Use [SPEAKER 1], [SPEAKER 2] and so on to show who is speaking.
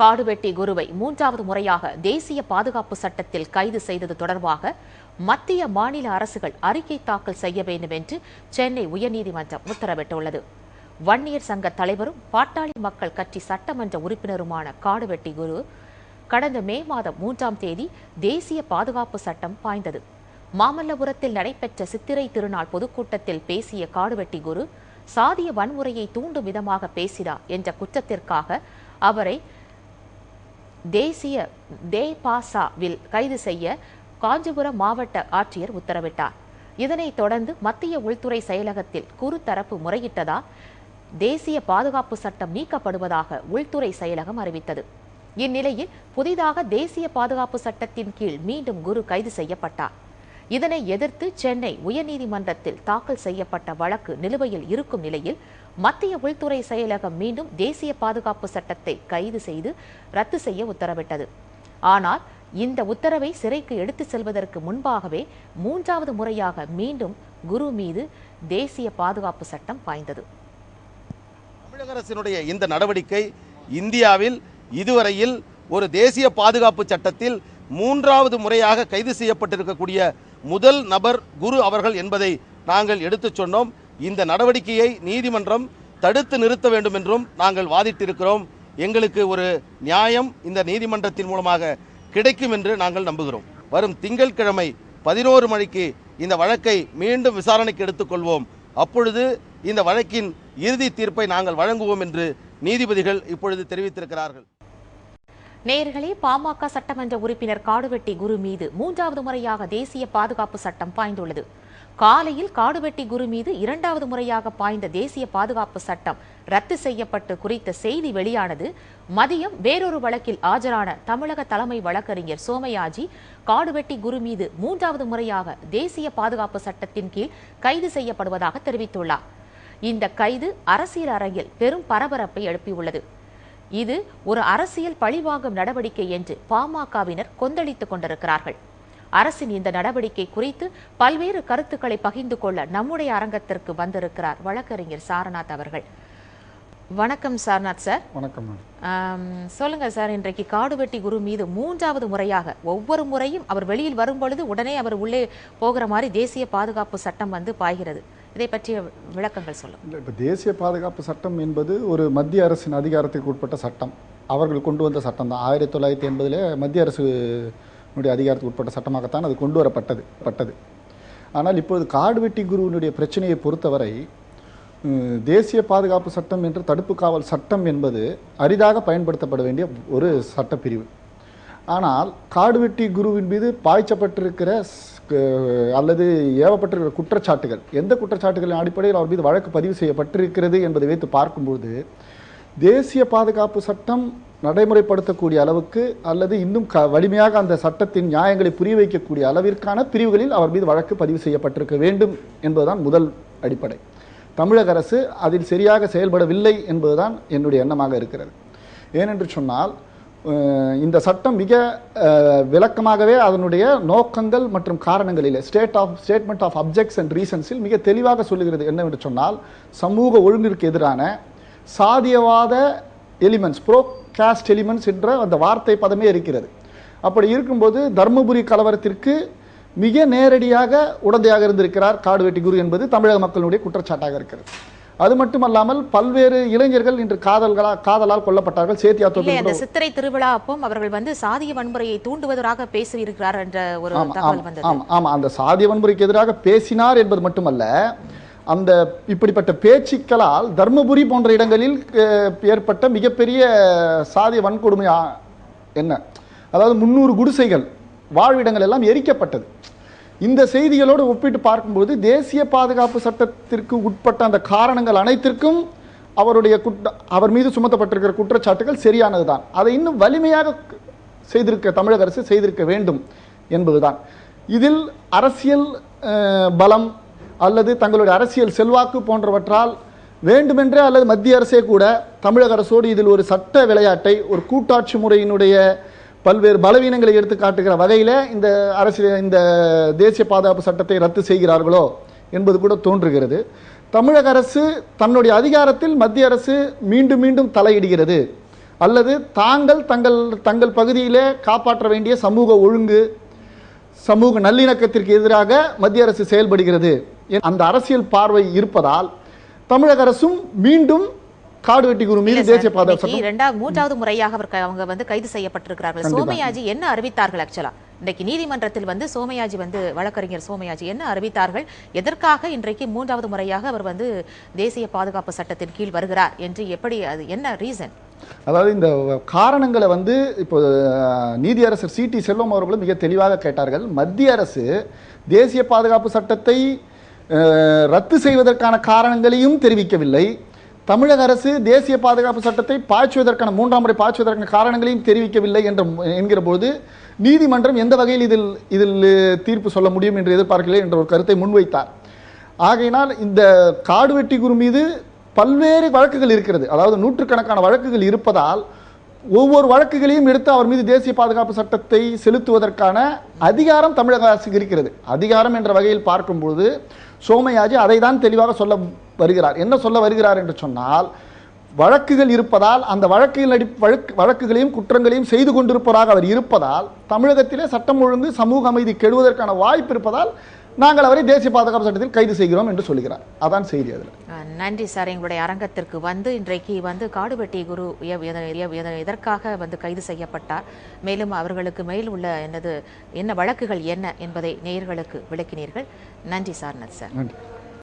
[SPEAKER 1] காடுவெட்டி குருவை மூன்றாவது முறையாக தேசிய பாதுகாப்பு சட்டத்தில் கைது செய்தது தொடர்பாக மத்திய மாநில அரசுகள் அறிக்கை தாக்கல் செய்ய வேண்டும் என்று சென்னை உயர்நீதிமன்றம் உத்தரவிட்டுள்ளது வன்னியர் சங்க தலைவரும் பாட்டாளி மக்கள் கட்சி சட்டமன்ற உறுப்பினருமான காடுவெட்டி குரு கடந்த மே மாதம் மூன்றாம் தேதி தேசிய பாதுகாப்பு சட்டம் பாய்ந்தது மாமல்லபுரத்தில் நடைபெற்ற சித்திரை திருநாள் பொதுக்கூட்டத்தில் பேசிய காடுவெட்டி குரு சாதிய வன்முறையை தூண்டும் விதமாக பேசினார் என்ற குற்றத்திற்காக அவரை தேசிய தே பாசாவில் கைது செய்ய காஞ்சிபுரம் மாவட்ட ஆட்சியர் உத்தரவிட்டார் இதனைத் தொடர்ந்து மத்திய உள்துறை செயலகத்தில் குறுதரப்பு முறையிட்டதால் தேசிய பாதுகாப்பு சட்டம் நீக்கப்படுவதாக உள்துறை செயலகம் அறிவித்தது இந்நிலையில் புதிதாக தேசிய பாதுகாப்பு சட்டத்தின் கீழ் மீண்டும் குரு கைது செய்யப்பட்டார் இதனை எதிர்த்து சென்னை உயர்நீதிமன்றத்தில் தாக்கல் செய்யப்பட்ட வழக்கு நிலுவையில் இருக்கும் நிலையில் மத்திய உள்துறை செயலகம் மீண்டும் தேசிய பாதுகாப்பு சட்டத்தை கைது செய்து ரத்து செய்ய உத்தரவிட்டது ஆனால் இந்த உத்தரவை சிறைக்கு எடுத்து செல்வதற்கு முன்பாகவே மூன்றாவது முறையாக மீண்டும் குரு மீது தேசிய பாதுகாப்பு சட்டம் பாய்ந்தது
[SPEAKER 2] தமிழக அரசினுடைய இந்த நடவடிக்கை இந்தியாவில் இதுவரையில் ஒரு தேசிய பாதுகாப்பு சட்டத்தில் மூன்றாவது முறையாக கைது செய்யப்பட்டிருக்கக்கூடிய முதல் நபர் குரு அவர்கள் என்பதை நாங்கள் எடுத்துச் சொன்னோம் இந்த நடவடிக்கையை நீதிமன்றம் தடுத்து நிறுத்த வேண்டும் என்றும் நாங்கள் வாதிட்டிருக்கிறோம் எங்களுக்கு ஒரு நியாயம் இந்த நீதிமன்றத்தின் மூலமாக கிடைக்கும் என்று நாங்கள் நம்புகிறோம் வரும் திங்கட்கிழமை பதினோரு மணிக்கு இந்த வழக்கை மீண்டும் விசாரணைக்கு எடுத்துக்கொள்வோம் அப்பொழுது இந்த வழக்கின் இறுதி தீர்ப்பை நாங்கள் வழங்குவோம் என்று நீதிபதிகள் இப்பொழுது தெரிவித்திருக்கிறார்கள்
[SPEAKER 1] நேர்களே பாமக சட்டமன்ற உறுப்பினர் காடுவெட்டி குரு மீது மூன்றாவது முறையாக தேசிய பாதுகாப்பு சட்டம் பாய்ந்துள்ளது காலையில் காடுவெட்டி குரு மீது இரண்டாவது முறையாக பாய்ந்த தேசிய பாதுகாப்பு சட்டம் ரத்து செய்யப்பட்டு குறித்த செய்தி வெளியானது மதியம் வேறொரு வழக்கில் ஆஜரான தமிழக தலைமை வழக்கறிஞர் சோமயாஜி காடுவெட்டி குரு மீது மூன்றாவது முறையாக தேசிய பாதுகாப்பு சட்டத்தின் கீழ் கைது செய்யப்படுவதாக தெரிவித்துள்ளார் இந்த கைது அரசியல் அரங்கில் பெரும் பரபரப்பை எழுப்பியுள்ளது இது ஒரு அரசியல் பழிவாங்கும் நடவடிக்கை என்று பாமகவினர் கொந்தளித்துக் கொண்டிருக்கிறார்கள் அரசின் இந்த நடவடிக்கை குறித்து பல்வேறு கருத்துக்களை பகிர்ந்து கொள்ள நம்முடைய அரங்கத்திற்கு வந்திருக்கிறார் வழக்கறிஞர் சாரநாத் அவர்கள் வணக்கம் சார்நாத் சார் வணக்கம் சொல்லுங்க சார் இன்றைக்கு காடுவெட்டி குரு மீது மூன்றாவது முறையாக ஒவ்வொரு முறையும் அவர் வெளியில் வரும் பொழுது உடனே அவர் உள்ளே போகிற மாதிரி தேசிய பாதுகாப்பு சட்டம் வந்து பாய்கிறது இதை பற்றிய விளக்கங்கள் சொல்லுங்க
[SPEAKER 2] இப்போ தேசிய பாதுகாப்பு சட்டம் என்பது ஒரு மத்திய அரசின் அதிகாரத்துக்கு உட்பட்ட சட்டம் அவர்கள் கொண்டு வந்த சட்டம் தான் ஆயிரத்தி தொள்ளாயிரத்தி எண்பதில் மத்திய அரசு னுடைய அதிகாரத்துக்கு உட்பட்ட சட்டமாகத்தான் அது கொண்டு வரப்பட்டது பட்டது ஆனால் இப்போது காடுவெட்டி குருவினுடைய பிரச்சனையை பொறுத்தவரை தேசிய பாதுகாப்பு சட்டம் என்று தடுப்பு காவல் சட்டம் என்பது அரிதாக பயன்படுத்தப்பட வேண்டிய ஒரு சட்டப்பிரிவு ஆனால் காடுவெட்டி குருவின் மீது பாய்ச்சப்பட்டிருக்கிற அல்லது ஏவப்பட்டிருக்கிற குற்றச்சாட்டுகள் எந்த குற்றச்சாட்டுகளின் அடிப்படையில் அவர் மீது வழக்கு பதிவு செய்யப்பட்டிருக்கிறது என்பதை வைத்து பார்க்கும்போது தேசிய பாதுகாப்பு சட்டம் நடைமுறைப்படுத்தக்கூடிய அளவுக்கு அல்லது இன்னும் க வலிமையாக அந்த சட்டத்தின் நியாயங்களை புரிய வைக்கக்கூடிய அளவிற்கான பிரிவுகளில் அவர் மீது வழக்கு பதிவு செய்யப்பட்டிருக்க வேண்டும் என்பதுதான் முதல் அடிப்படை தமிழக அரசு அதில் சரியாக செயல்படவில்லை என்பதுதான் என்னுடைய எண்ணமாக இருக்கிறது ஏனென்று சொன்னால் இந்த சட்டம் மிக விளக்கமாகவே அதனுடைய நோக்கங்கள் மற்றும் காரணங்களிலே state of statement of objects and ரீசன்ஸில் மிக தெளிவாக சொல்லுகிறது என்னவென்று சொன்னால் சமூக ஒழுங்கிற்கு எதிரான சாதியவாத எலிமெண்ட்ஸ் ப்ரோ காஸ்ட் எலிமெண்ட்ஸ் என்ற அந்த வார்த்தை பதமே இருக்கிறது அப்படி இருக்கும்போது தர்மபுரி கலவரத்திற்கு மிக நேரடியாக உடந்தையாக இருந்திருக்கிறார் காடுவெட்டி குரு என்பது தமிழக மக்களுடைய குற்றச்சாட்டாக இருக்கிறது அது மட்டுமல்லாமல் பல்வேறு இளைஞர்கள் இன்று காதல்களா காதலால் கொல்லப்பட்டார்கள் சேத்தியா தொகுதி
[SPEAKER 1] சித்திரை திருவிழா அப்போ அவர்கள் வந்து சாதிய வன்முறையை தூண்டுவதாக பேசியிருக்கிறார் இருக்கிறார் என்ற ஒரு
[SPEAKER 2] ஆமா அந்த சாதிய வன்முறைக்கு எதிராக பேசினார் என்பது மட்டுமல்ல அந்த இப்படிப்பட்ட பேச்சுக்களால் தர்மபுரி போன்ற இடங்களில் ஏற்பட்ட மிகப்பெரிய சாதிய வன்கொடுமை என்ன அதாவது முந்நூறு குடிசைகள் வாழ்விடங்கள் எல்லாம் எரிக்கப்பட்டது இந்த செய்திகளோடு ஒப்பிட்டு பார்க்கும்போது தேசிய பாதுகாப்பு சட்டத்திற்கு உட்பட்ட அந்த காரணங்கள் அனைத்திற்கும் அவருடைய குற்ற அவர் மீது சுமத்தப்பட்டிருக்கிற குற்றச்சாட்டுகள் சரியானது தான் அதை இன்னும் வலிமையாக செய்திருக்க தமிழக அரசு செய்திருக்க வேண்டும் என்பதுதான் இதில் அரசியல் பலம் அல்லது தங்களுடைய அரசியல் செல்வாக்கு போன்றவற்றால் வேண்டுமென்றே அல்லது மத்திய அரசே கூட தமிழக அரசோடு இதில் ஒரு சட்ட விளையாட்டை ஒரு கூட்டாட்சி முறையினுடைய பல்வேறு பலவீனங்களை எடுத்து காட்டுகிற வகையில் இந்த அரசியல் இந்த தேசிய பாதுகாப்பு சட்டத்தை ரத்து செய்கிறார்களோ என்பது கூட தோன்றுகிறது தமிழக அரசு தன்னுடைய அதிகாரத்தில் மத்திய அரசு மீண்டும் மீண்டும் தலையிடுகிறது அல்லது தாங்கள் தங்கள் தங்கள் பகுதியிலே காப்பாற்ற வேண்டிய சமூக ஒழுங்கு சமூக நல்லிணக்கத்திற்கு எதிராக மத்திய அரசு செயல்படுகிறது அந்த அரசியல் பார்வை இருப்பதால் தமிழக அரசும் மீண்டும் காடு வெட்டி குரு மீது தேசிய பாதுகாப்பு
[SPEAKER 1] இரண்டாவது மூன்றாவது முறையாக அவர் அவங்க வந்து கைது செய்யப்பட்டிருக்கிறார்கள் சோமயாஜி என்ன அறிவித்தார்கள் ஆக்சுவலா இன்றைக்கு நீதிமன்றத்தில் வந்து சோமயாஜி வந்து வழக்கறிஞர் சோமயாஜி என்ன அறிவித்தார்கள் எதற்காக இன்றைக்கு மூன்றாவது முறையாக அவர் வந்து தேசிய பாதுகாப்பு சட்டத்தின் கீழ் வருகிறார் என்று எப்படி அது என்ன ரீசன்
[SPEAKER 2] அதாவது இந்த காரணங்களை வந்து இப்போ நீதியரசர் சிடி செல்வம் அவர்களும் மிக தெளிவாக கேட்டார்கள் மத்திய அரசு தேசிய பாதுகாப்பு சட்டத்தை ரத்து செய்வதற்கான காரணங்களையும் தெரிவிக்கவில்லை தமிழக அரசு தேசிய பாதுகாப்பு சட்டத்தை பாய்ச்சுவதற்கான மூன்றாம் முறை பாய்ச்சுவதற்கான காரணங்களையும் தெரிவிக்கவில்லை என்ற என்கிற போது நீதிமன்றம் எந்த வகையில் இதில் இதில் தீர்ப்பு சொல்ல முடியும் என்று எதிர்பார்க்கலை என்ற ஒரு கருத்தை முன்வைத்தார் ஆகையினால் இந்த காடு வெட்டி குரு மீது பல்வேறு வழக்குகள் இருக்கிறது அதாவது நூற்றுக்கணக்கான வழக்குகள் இருப்பதால் ஒவ்வொரு வழக்குகளையும் எடுத்து அவர் மீது தேசிய பாதுகாப்பு சட்டத்தை செலுத்துவதற்கான அதிகாரம் தமிழக அரசுக்கு இருக்கிறது அதிகாரம் என்ற வகையில் பார்க்கும்போது சோமையாஜி அதை தான் தெளிவாக சொல்ல வருகிறார் என்ன சொல்ல வருகிறார் என்று சொன்னால் வழக்குகள் இருப்பதால் அந்த வழக்குகள் அடி வழக்கு வழக்குகளையும் குற்றங்களையும் செய்து கொண்டிருப்பதாக அவர் இருப்பதால் தமிழகத்திலே சட்டம் ஒழுங்கு சமூக அமைதி கெடுவதற்கான வாய்ப்பு இருப்பதால் நாங்கள் அவரை தேசிய பாதுகாப்பு சட்டத்தில் கைது செய்கிறோம் என்று சொல்லுகிறார் அதான் செய்தி அதில்
[SPEAKER 1] நன்றி சார் எங்களுடைய அரங்கத்திற்கு வந்து இன்றைக்கு வந்து காடுவெட்டி குரு இதற்காக வந்து கைது செய்யப்பட்டார் மேலும் அவர்களுக்கு மேல் உள்ள என்னது என்ன வழக்குகள் என்ன என்பதை நேயர்களுக்கு விளக்கினீர்கள் நன்றி சார் நத் சார் நன்றி